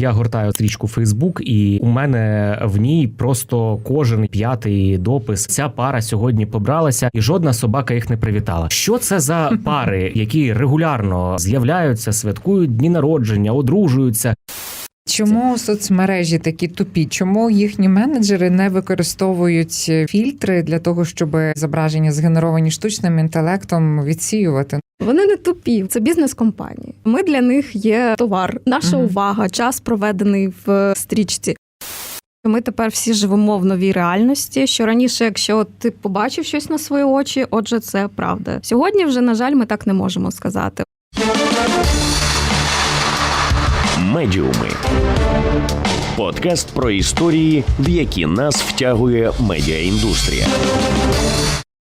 Я гортаю стрічку Фейсбук, і у мене в ній просто кожен п'ятий допис. Ця пара сьогодні побралася, і жодна собака їх не привітала. Що це за пари, які регулярно з'являються, святкують дні народження, одружуються? Чому соцмережі такі тупі? Чому їхні менеджери не використовують фільтри для того, щоб зображення згенеровані штучним інтелектом відсіювати? Вони не тупі, це бізнес-компанії. Ми для них є товар, наша Мгм. увага, час проведений в стрічці. Ми тепер всі живемо в новій реальності. Що раніше, якщо ти побачив щось на свої очі, отже, це правда. Сьогодні вже, на жаль, ми так не можемо сказати. Медіуми. Подкаст про історії, в які нас втягує медіаіндустрія.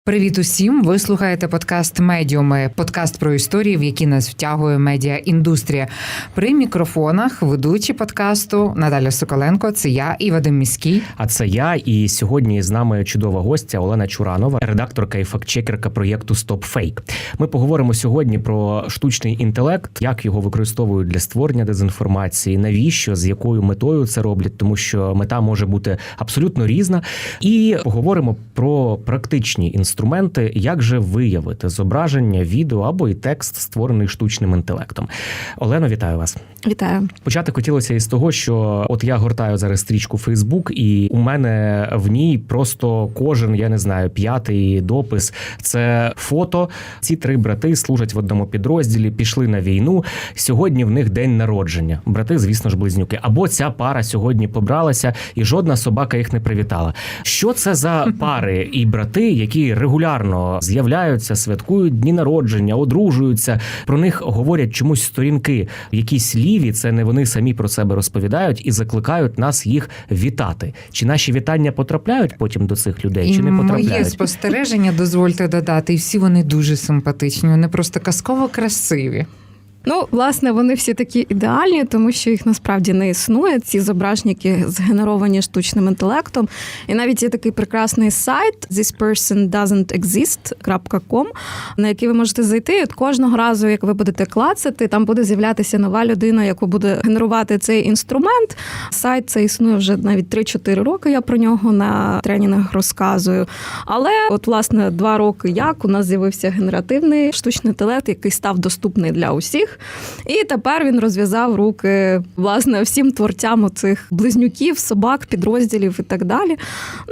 Привіт усім! Ви слухаєте подкаст Медіуми, подкаст про історії, в які нас втягує медіаіндустрія. При мікрофонах ведучі подкасту Наталя Соколенко. Це я і Вадим Міський. А це я. І сьогодні з нами чудова гостя Олена Чуранова, редакторка і фактчекерка проєкту StopFake. Ми поговоримо сьогодні про штучний інтелект, як його використовують для створення дезінформації, навіщо з якою метою це роблять, тому що мета може бути абсолютно різна. І поговоримо про практичні інструменти, як же виявити зображення, відео або і текст, створений штучним інтелектом. Олено, вітаю вас. Вітаю. Почати хотілося із того, що от я гортаю зараз стрічку Фейсбук, і у мене в ній просто кожен, я не знаю, п'ятий допис це фото. Ці три брати служать в одному підрозділі, пішли на війну. Сьогодні в них день народження. Брати, звісно ж, близнюки. Або ця пара сьогодні побралася, і жодна собака їх не привітала. Що це за пари і брати, які регулярно з'являються, святкують дні народження, одружуються. Про них говорять чомусь сторінки, якісь ліві. Це не вони самі про себе розповідають і закликають нас їх вітати. Чи наші вітання потрапляють потім до цих людей, чи не моє спостереження, дозвольте додати, і всі вони дуже симпатичні. Вони просто казково красиві. Ну, власне, вони всі такі ідеальні, тому що їх насправді не існує. Ці зображення, які згенеровані штучним інтелектом. І навіть є такий прекрасний сайт thispersondoesn'texist.com, на який ви можете зайти. І От кожного разу, як ви будете клацати, там буде з'являтися нова людина, яку буде генерувати цей інструмент. Сайт це існує вже навіть 3-4 роки. Я про нього на тренінгах розказую. Але, от, власне, два роки як у нас з'явився генеративний штучний інтелект, який став доступний для усіх. І тепер він розв'язав руки власне всім творцям цих близнюків, собак, підрозділів і так далі.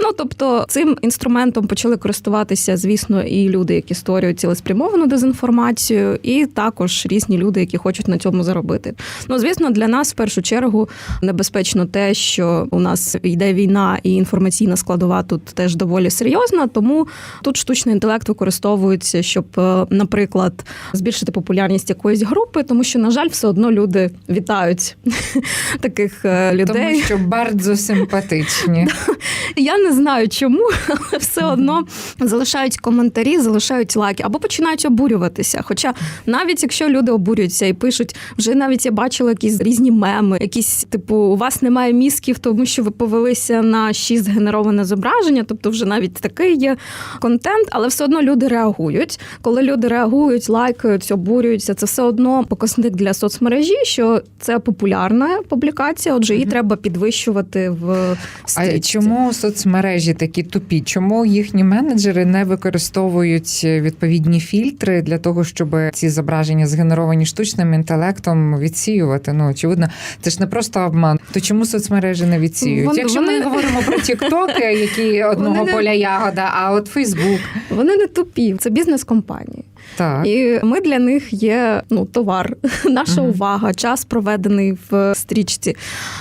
Ну тобто, цим інструментом почали користуватися, звісно, і люди, які створюють цілеспрямовану дезінформацію, і також різні люди, які хочуть на цьому заробити. Ну, звісно, для нас в першу чергу небезпечно те, що у нас йде війна, і інформаційна складова тут теж доволі серйозна. Тому тут штучний інтелект використовується, щоб, е, наприклад, збільшити популярність якоїсь групи, тому що, на жаль, все одно люди вітають таких е, людей. Тому що bardzo симпатичні. Я не знаю чому, але все одно залишають коментарі, залишають лайки або починають обурюватися. Хоча навіть якщо люди обурюються і пишуть, вже навіть я бачила якісь різні меми, якісь типу, у вас немає мізків, тому що ви повелися на шість згенероване зображення, тобто вже навіть такий є контент, але все одно люди реагують. Коли люди реагують, лайкають, обурюються, це все одно показник для соцмережі, що це популярна публікація, отже, її треба підвищувати в А чому соцмережі такі тупі? Чому їхні менеджери не використовують відповідні фільтри для того, щоб ці зображення згенеровані штучним інтелектом відсіювати? Ну очевидно, це ж не просто обман. То чому соцмережі не відсіюють? Вони- Якщо ми вони- говоримо про TikTok, які одного Вони не- поля ягода, а от Фейсбук, Вони не тупі, це бізнес-компанії. Так. І ми для них є ну, товар, наша Мгм. увага, час проведений в стрічці.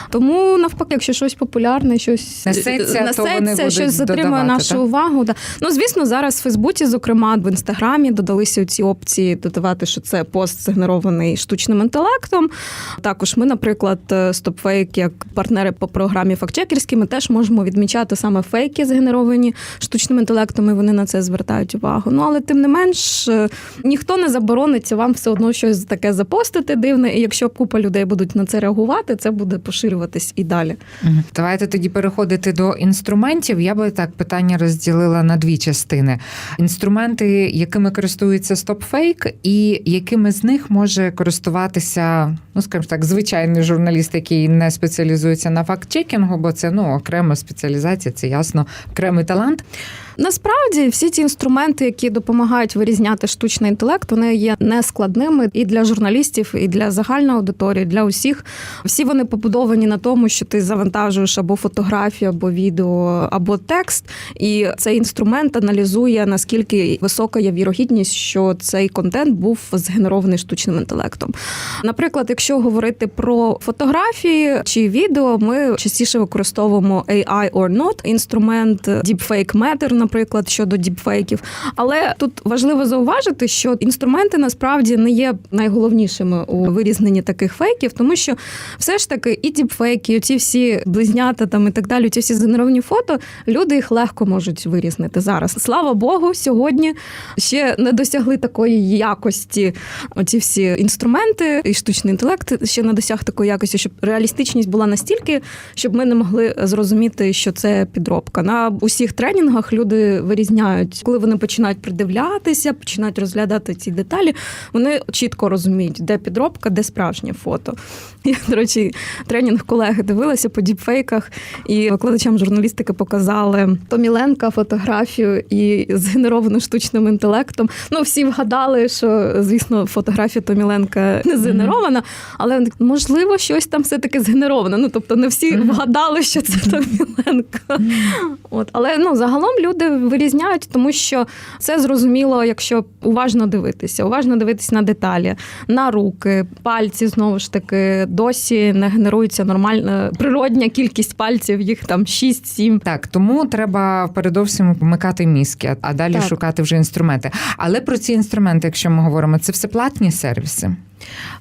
Тому навпаки, якщо щось популярне, щось Несеться, то вони будуть щось затримує додавати, нашу так? увагу. Да. Ну звісно, зараз в Фейсбуці, зокрема в інстаграмі, додалися ці опції додавати, що це пост згенерований штучним інтелектом. Також ми, наприклад, StopFake, як партнери по програмі фактчекерській, ми теж можемо відмічати саме фейки, згенеровані штучним інтелектом, і вони на це звертають увагу. Ну але тим не менш, е, ніхто не заборониться вам все одно щось таке запостити дивне. І якщо купа людей будуть на це реагувати, це буде поширюватись і далі. Давайте тоді переходити до інструментів. Я би так питання розділила на дві частини: інструменти, якими користується StopFake, і якими з них може користуватися, ну скажімо так, звичайний журналіст, який не спеціалізується на факт-чекінгу, бо це ну окрема спеціалізація, це ясно, окремий талант. Насправді всі ці інструменти, які допомагають вирізняти штучний інтелект, вони є нескладними і для журналістів, і для загальної аудиторії, для усіх. Всі вони побудовані на тому, що ти завантажуєш або фотографію, або відео, або текст, і цей інструмент аналізує наскільки висока є вірогідність, що цей контент був згенерований штучним інтелектом. Наприклад, якщо говорити про фотографії чи відео, ми частіше використовуємо AI or not, інструмент Deepfake Matter, наприклад, щодо діпфейків. Але тут важливо зауважити, що інструменти насправді не є найголовнішими у вирізненні таких фейків, тому що все ж таки і діпфейки, і ці всі близнята там і так далі, ці всі згенеровані фото, люди їх легко можуть вирізнити зараз. Слава Богу, сьогодні ще не досягли такої якості. Оці всі інструменти і штучний інтелект ще не досяг такої якості, щоб реалістичність була настільки, щоб ми не могли зрозуміти, що це підробка. На усіх тренінгах люди вирізняють, коли вони починають придивлятися, починають розглядати ці деталі. Вони чітко розуміють, де підробка, де справжнє фото. Я, до речі, тренінг колеги дивилася по діпфейках, і викладачам журналістики показали Томіленка фотографію і згенеровану штучним інтелектом. Ну, всі вгадали, що звісно фотографія Томіленка не згенерована, але можливо, щось там все-таки згенеровано. Ну тобто не всі вгадали, що це Томіленко. От, але ну загалом люди вирізняють, тому що це зрозуміло, якщо уважно дивитися, уважно дивитися на деталі, на руки, пальці знову ж таки досі не генерується нормальна природня кількість пальців, їх там 6-7. Так, тому треба передовсім вмикати мізки, а далі Так. шукати вже інструменти. Але про ці інструменти, якщо ми говоримо, це все платні сервіси.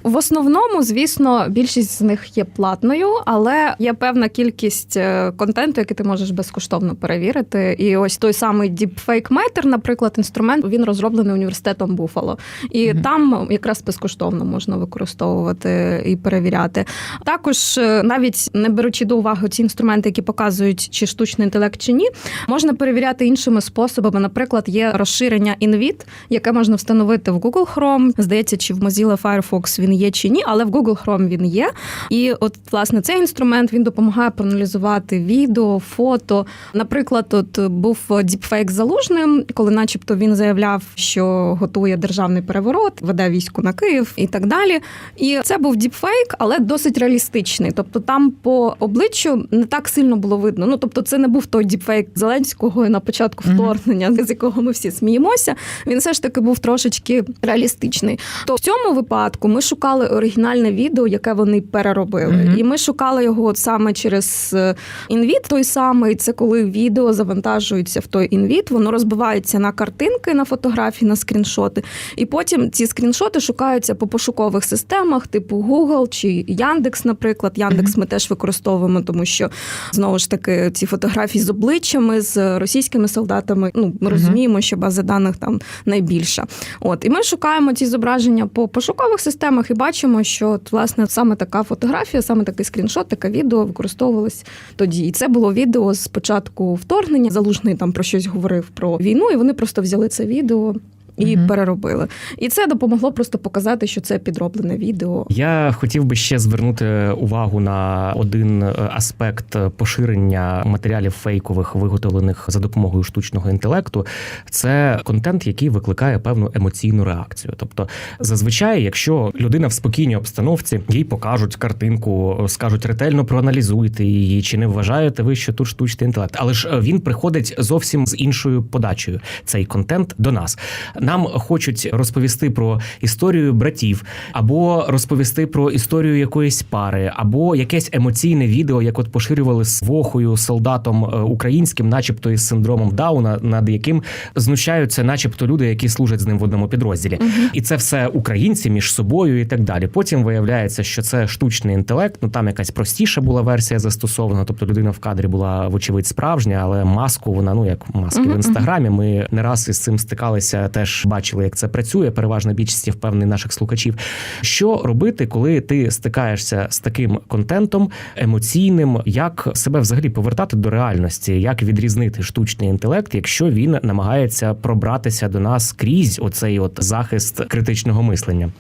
В основному, звісно, більшість з них є платною, але є певна кількість е, контенту, який ти можеш безкоштовно перевірити. І ось той самий Deepfake Matter, наприклад, інструмент, він розроблений університетом Буфало. І Мгм. там якраз безкоштовно можна використовувати і перевіряти. Також, е, навіть не беручи до уваги ці інструменти, які показують, чи штучний інтелект чи ні, можна перевіряти іншими способами. Наприклад, є розширення InVid, яке можна встановити в Google Chrome. Здається, чи в Mozilla Firefox він є чи ні, але в Google Chrome він є. І от власне цей інструмент він допомагає проаналізувати відео, фото. Наприклад, от був діпфейк залужним, коли, начебто, він заявляв, що готує державний переворот, веде військо на Київ і так далі. І це був діпфейк, але досить реалістичний. Тобто, там по обличчю не так сильно було видно. Ну тобто, це не був той діпфейк Зеленського на початку вторгнення, з якого ми всі сміємося. Він все ж таки був трошечки реалістичний. То в цьому випадку ми шукали оригінальне відео, яке вони переробили. Мгм. І ми шукали його от саме через е, інвіт. Той самий це коли відео завантажується в той інвіт, воно розбивається на картинки, на фотографії, на скріншоти. І потім ці скріншоти шукаються по пошукових системах, типу Google чи Яндекс, наприклад. Яндекс ми теж використовуємо, тому що знову ж таки ці фотографії з обличчями, з російськими солдатами. Ну ми Мгм. розуміємо, що база даних там найбільша. От і ми шукаємо ці зображення по пошукових системах і бачимо, що от, власне саме така фотографія, саме такий скріншот, таке відео використовувалось тоді. І це було відео з початку вторгнення. Залужний там про щось говорив про війну, і вони просто взяли це відео. І Мгм. переробили, і це допомогло просто показати, що це підроблене відео. Я хотів би ще звернути увагу на один е, аспект поширення матеріалів фейкових, виготовлених за допомогою штучного інтелекту. Це контент, який викликає певну емоційну реакцію. Тобто, зазвичай, якщо людина в спокійній обстановці, їй покажуть картинку, скажуть ретельно проаналізуйте її, чи не вважаєте ви, що тут штучний інтелект, але ж е, він приходить зовсім з іншою подачею. Цей контент до нас. Нам хочуть розповісти про історію братів, або розповісти про історію якоїсь пари, або якесь емоційне відео, як от поширювали з вохою солдатом е, українським, начебто із синдромом Дауна, над яким знущаються, начебто, люди, які служать з ним в одному підрозділі. І це все українці між собою і так далі. Потім виявляється, що це штучний інтелект. Ну там якась простіша була версія застосована. Тобто людина в кадрі була вочевидь справжня, але маску вона ну як маски Мгм, в інстаграмі. Ми не раз із цим стикалися теж теж бачили, як це працює. Переважна більшість я впевнений наших слухачів. Що робити, коли ти стикаєшся з таким контентом емоційним, як себе взагалі повертати до реальності, як відрізнити штучний інтелект, якщо він намагається пробратися до нас крізь оцей от захист критичного мислення?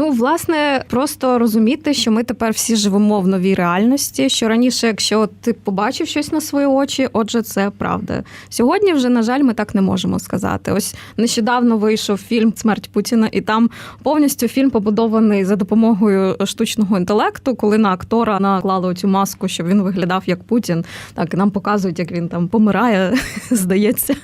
Ну, власне, просто розуміти, що ми тепер всі живемо в новій реальності. Що раніше, якщо ти побачив щось на свої очі, отже, це правда. Сьогодні вже, на жаль, ми так не можемо сказати. Ось нещодавно вийшов фільм Смерть Путіна, і там повністю фільм побудований за допомогою штучного інтелекту, коли на актора наклали цю маску, щоб він виглядав як Путін. Так і нам показують, як він там помирає, здається.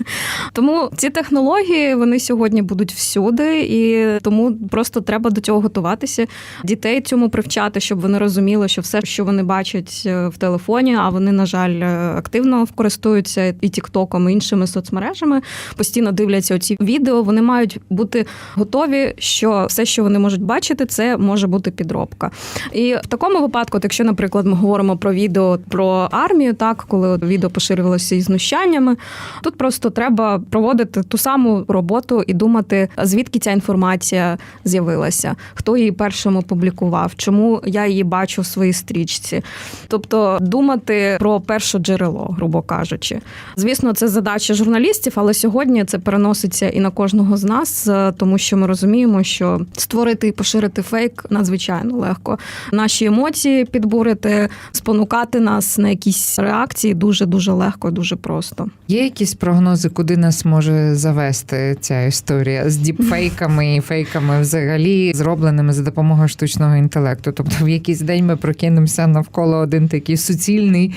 Тому ці технології вони сьогодні будуть всюди, і тому просто треба до цього готуватися. Дітей цьому привчати, щоб вони розуміли, що все, що вони бачать е, в телефоні, а вони, на жаль, е, активно користуються і Тіктоком, і іншими соцмережами, постійно дивляться оці відео. Вони мають бути готові, що все, що вони можуть бачити, це може бути підробка. І в такому випадку, от якщо, наприклад, ми говоримо про відео про армію, так коли відео поширювалося із знущаннями, тут просто треба проводити ту саму роботу і думати, звідки ця інформація з'явилася, хто її першим опублікував, чому я її бачу в своїй стрічці. Тобто думати про перше джерело, грубо кажучи. Звісно, це задача журналістів, але сьогодні це переноситься і на кожного з нас, е, тому що ми розуміємо, що створити і поширити фейк надзвичайно легко. Наші емоції підбурити, спонукати нас на якісь реакції дуже дуже легко, дуже просто. Є якісь прогнози, куди нас може завести ця історія з діпфейками і фейками взагалі зробленими за допомогою штучного інтелекту? Тобто в якийсь день ми прокинемося навколо один такий суцільний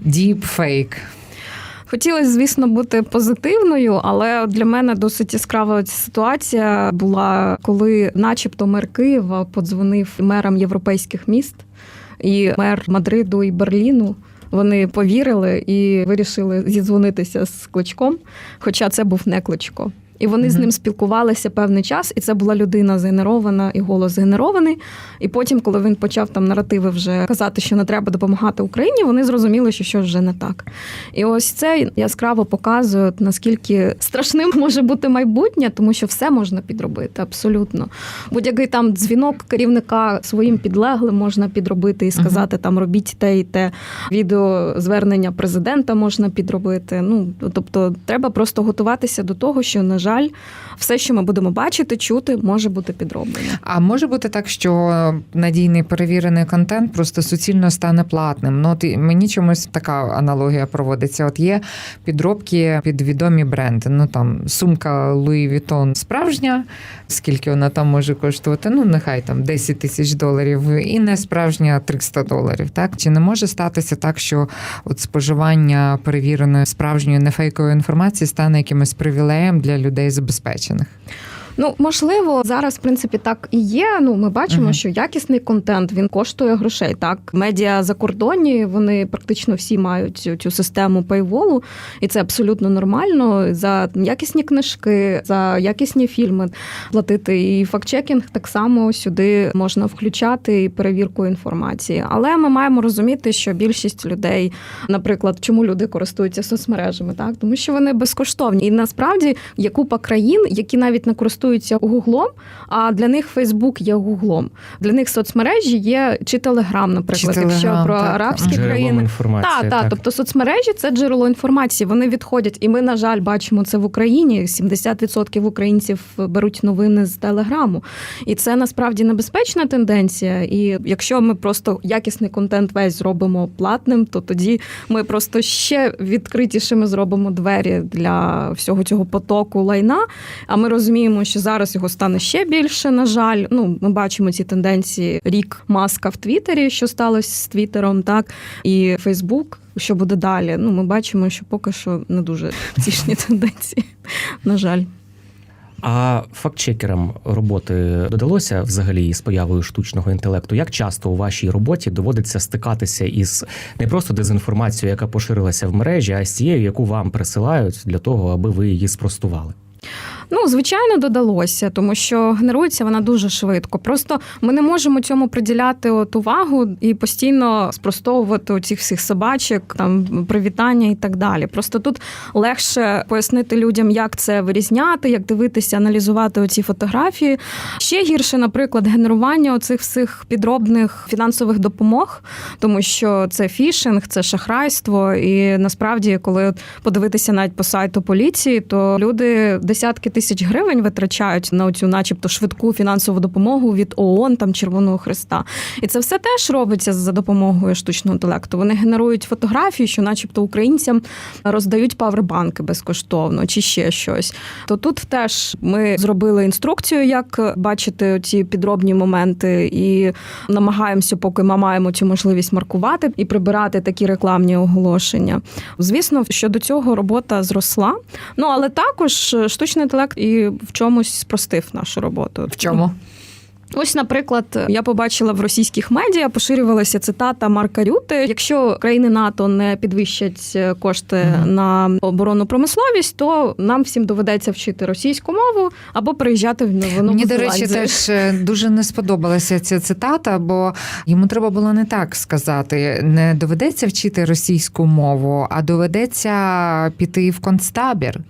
діпфейк. Хотілося, звісно, бути позитивною, але для мене досить яскрава ситуація була, коли, начебто, мер Києва подзвонив мерам європейських міст, і мер Мадриду і Берліну. Вони повірили і вирішили зідзвонитися з кличком, хоча це був не кличко. І вони з ним спілкувалися певний час, і це була людина згенерована і голос згенерований. І потім, коли він почав там наративи вже казати, що не треба допомагати Україні, вони зрозуміли, що щось вже не так. І ось це яскраво показує, наскільки страшним може бути майбутнє, тому що все можна підробити абсолютно. Будь-який там дзвінок керівника своїм підлеглим можна підробити і сказати, там робіть те і те. Відео звернення президента можна підробити. Ну тобто, треба просто готуватися до того, що на жаль, все, що ми будемо бачити, чути, може бути підроблено. А може бути так, що надійний перевірений контент просто суцільно стане платним. Ну от мені чомусь така аналогія проводиться. От є підробки під відомі бренди. Ну там сумка Louis Vuitton справжня, скільки вона там може коштувати? Ну нехай там 10 тисяч доларів, і не справжня 300 доларів. Так чи не може статися так, що от споживання перевіреної справжньої нефейкової інформації стане якимось привілеєм для людей забезпечених? Ну, можливо, зараз, в принципі, так і є. Ну, ми бачимо, Мгм. що якісний контент він коштує грошей. Так, медіа закордонні, вони практично всі мають цю, цю систему пейволу, і це абсолютно нормально. За якісні книжки, за якісні фільми платити. І фактчекінг так само сюди можна включати і перевірку інформації. Але ми маємо розуміти, що більшість людей, наприклад, чому люди користуються соцмережами, так тому що вони безкоштовні. І насправді є купа країн, які навіть не користуються Гуглом, а для них Фейсбук є Гуглом. Для них соцмережі є чи Телеграм, наприклад, Чи якщо Telegram, про так. арабські Джерелом країни. інформації. Так, так, тобто соцмережі це джерело інформації. Вони відходять, і ми, на жаль, бачимо це в Україні. 70% українців беруть новини з телеграму, і це насправді небезпечна тенденція. І якщо ми просто якісний контент весь зробимо платним, то тоді ми просто ще відкритішими зробимо двері для всього цього потоку лайна. А ми розуміємо, що зараз його стане ще більше. На жаль, ну ми бачимо ці тенденції рік маска в Твіттері, що сталося з Твіттером, так і Фейсбук. Що буде далі? Ну, ми бачимо, що поки що не дуже втішні тенденції. На жаль. А фактчекерам роботи додалося взагалі з появою штучного інтелекту? Як часто у вашій роботі доводиться стикатися із не просто дезінформацією, яка поширилася в мережі, а з тією, яку вам присилають для того, аби ви її спростували? Ну, звичайно, додалося, тому що генерується вона дуже швидко. Просто ми не можемо цьому приділяти от увагу і постійно спростовувати оцих всіх собачок, там привітання і так далі. Просто тут легше пояснити людям, як це вирізняти, як дивитися, аналізувати оці фотографії. Ще гірше, наприклад, генерування оцих всіх підробних фінансових допомог, тому що це фішинг, це шахрайство. І насправді, коли подивитися навіть по сайту поліції, то люди десятки тисяч гривень витрачають на цю, начебто, швидку фінансову допомогу від ООН там Червоного Христа. І це все теж робиться за допомогою штучного інтелекту. Вони генерують фотографії, що, начебто, українцям роздають павербанки безкоштовно чи ще щось. То тут теж ми зробили інструкцію, як бачити ці підробні моменти, і намагаємося, поки ми маємо цю можливість маркувати і прибирати такі рекламні оголошення. Звісно, щодо цього робота зросла. Ну але також штучний інтелект і в чомусь спростив нашу роботу. В чому? Ось, наприклад, я побачила в російських медіа, поширювалася цитата Марка Рюти: якщо країни НАТО не підвищать кошти Мгм. на оборонну промисловість, то нам всім доведеться вчити російську мову або переїжджати в Нову Мені, до речі, теж е, дуже не сподобалася ця цитата, бо йому треба було не так сказати: не доведеться вчити російську мову, а доведеться піти в концтабір.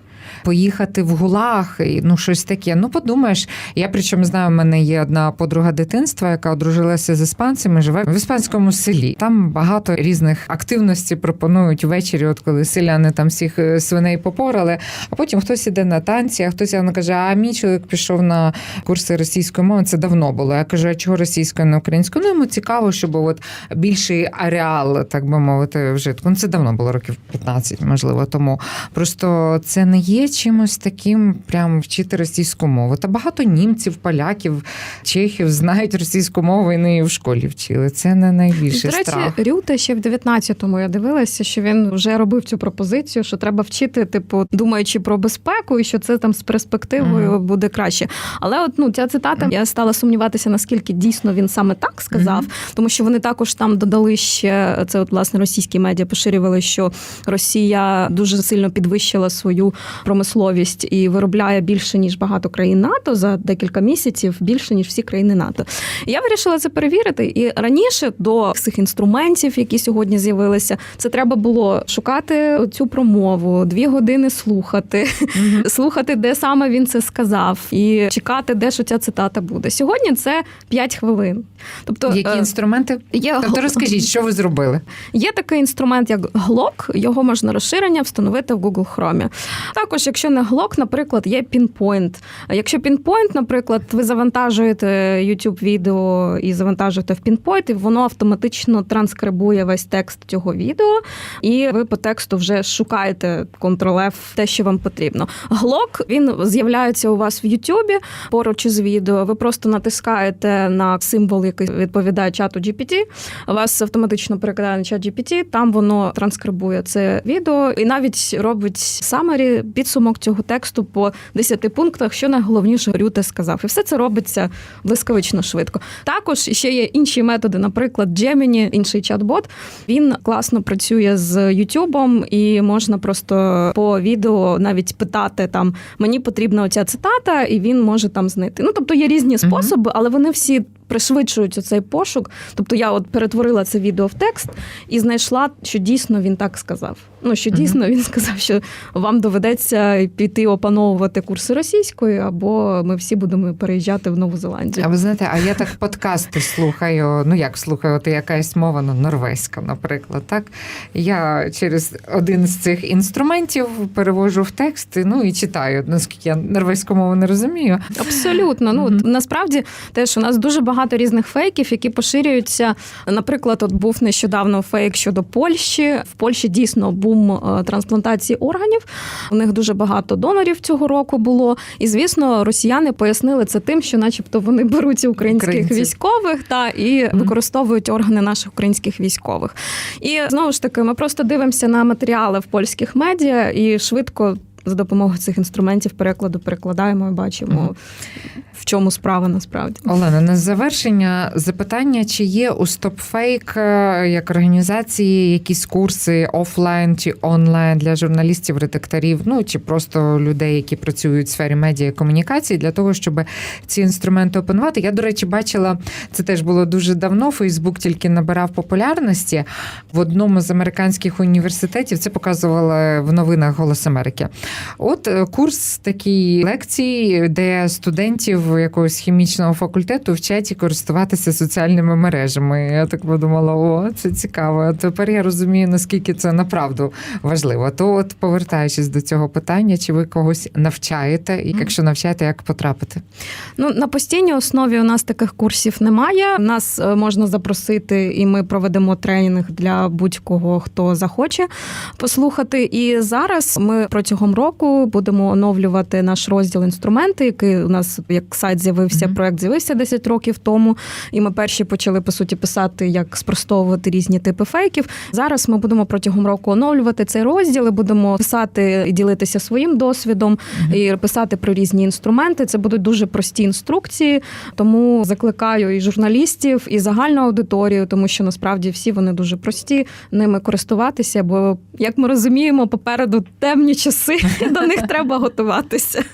Поїхати в гулаг, і, ну щось таке. Ну, подумаєш, я причому знаю, в мене є одна подруга дитинства, яка одружилася з іспанцями, живе в іспанському селі. Там багато різних активностей пропонують ввечері, от коли селяни там всіх е, свиней попорали, а потім хтось іде на танці, а хтось вона каже: А мій чоловік пішов на курси російської мови. Це давно було. Я кажу, а чого російською, не українською? Ну йому цікаво, щоб от більший ареал, так би мовити, вжитку. Ну це давно було років 15, можливо, тому. Просто це не є чимось таким, прям вчити російську мову. Та багато німців, поляків, чехів знають російську мову і не її в школі вчили. Це не найбільший До речі, страх. Рюта ще в 19-му я дивилася, що він вже робив цю пропозицію, що треба вчити, типу, думаючи про безпеку, і що це там з перспективою Мгм. буде краще. Але от ну ця цитата, я стала сумніватися, наскільки дійсно він саме так сказав, Мгм. тому що вони також там додали ще це, от власне російські медіа поширювали, що Росія дуже сильно підвищила свою промисловість і виробляє більше ніж багато країн НАТО за декілька місяців, більше ніж всі країни НАТО. І Я вирішила це перевірити. І раніше до цих інструментів, які сьогодні з'явилися, це треба було шукати цю промову, дві години слухати, Мгм. слухати, де саме він це сказав, і чекати, де ж ця цитата буде. Сьогодні це 5 хвилин. Тобто Які е, інструменти? є Тобто розкажіть, що ви зробили? Є такий інструмент, як Glock, його можна розширення встановити в Google Chrome. Також, якщо не Glock, наприклад, є. А Якщо Pinpoint, наприклад, ви завантажуєте YouTube відео і завантажуєте в Pinpoint, і воно автоматично транскрибує весь текст цього відео, і ви по тексту вже шукаєте Ctrl-F, те, що вам потрібно. Glock, він з'являється у вас в YouTube поруч із відео. Ви просто натискаєте на символ, який відповідає чату GPT, вас автоматично перекидає на чат GPT, там воно транскрибує це відео і навіть робить самері, підсумок цього тексту по 10 пунктах, що найголовніше Рюте сказав. І все це робиться блискавично швидко. Також ще є інші методи, наприклад, Gemini, інший чат-бот. Він класно працює з YouTube, і можна просто по відео навіть питати там мені потрібна оця цитата, і він може там знайти. Ну тобто є різні способи, але вони всі пришвидшують оцей пошук. Тобто я от перетворила це відео в текст і знайшла, що дійсно він так сказав. Ну що дійсно він сказав, що вам доведеться піти опановувати курси російської, або ми всі будемо переїжджати в Нову Зеландію. А ви знаєте, а я так подкасти слухаю. Ну як слухаю, от якась мова, ну норвезька, наприклад. Так я через один з цих інструментів перевожу в текст, ну і читаю. Наскільки я норвезьку мову не розумію. Абсолютно. Ну от насправді теж у нас дуже багато різних фейків, які поширюються. Наприклад, от був нещодавно фейк щодо Польщі. В Польщі дійсно бум е, трансплантації органів. У них дуже багато донорів цього року було. І звісно, росіяни пояснили це тим, що, начебто, вони беруть українських Українців. військових та і використовують органи наших українських військових. І знову ж таки, ми просто дивимося на матеріали в польських медіа і швидко. За допомогою цих інструментів перекладу перекладаємо і бачимо в чому справа насправді. Олена, на завершення запитання: чи є у StopFake е, як організації якісь курси офлайн чи онлайн для журналістів, редакторів, ну чи просто людей, які працюють в сфері медіа і комунікації, для того, щоб ці інструменти опанувати? Я, до речі, бачила це теж було дуже давно. Фейсбук тільки набирав популярності в одному з американських університетів. Це показували в новинах Голос Америки. От е, курс такий лекцій, де студентів якогось хімічного факультету вчать користуватися соціальними мережами. Я так подумала, о, це цікаво. Тепер я розумію, наскільки це направду важливо. То, от повертаючись до цього питання, чи ви когось навчаєте, і якщо навчаєте, як потрапити? Ну на постійній основі у нас таких курсів немає. Нас е, можна запросити, і ми проведемо тренінг для будь-кого, хто захоче послухати. І зараз ми протягом року будемо оновлювати наш розділ інструменти, який у нас як сайт з'явився. Мгм. Проект з'явився 10 років тому. І ми перші почали по суті писати, як спростовувати різні типи фейків. Зараз ми будемо протягом року оновлювати цей розділ. і Будемо писати і ділитися своїм досвідом і писати про різні інструменти. Це будуть дуже прості інструкції. Тому закликаю і журналістів, і загальну аудиторію, тому що насправді всі вони дуже прості ними користуватися. Бо як ми розуміємо, попереду темні часи, до них треба готуватися.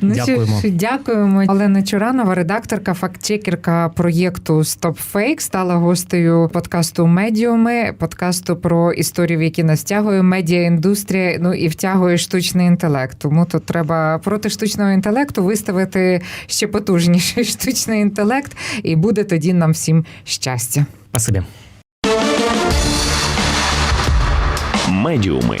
Ну, що Дякуємо. ж, дякуємо. Олена Чуранова, редакторка, фактчекерка проєкту StopFake, стала гостею подкасту Медіуми, подкасту про історію, в які нас тягує медіаіндустрія, ну і втягує штучний інтелект. Тому тут треба проти штучного інтелекту виставити ще потужніший штучний інтелект, і буде тоді нам всім щастя. Спасибі. Медіуми.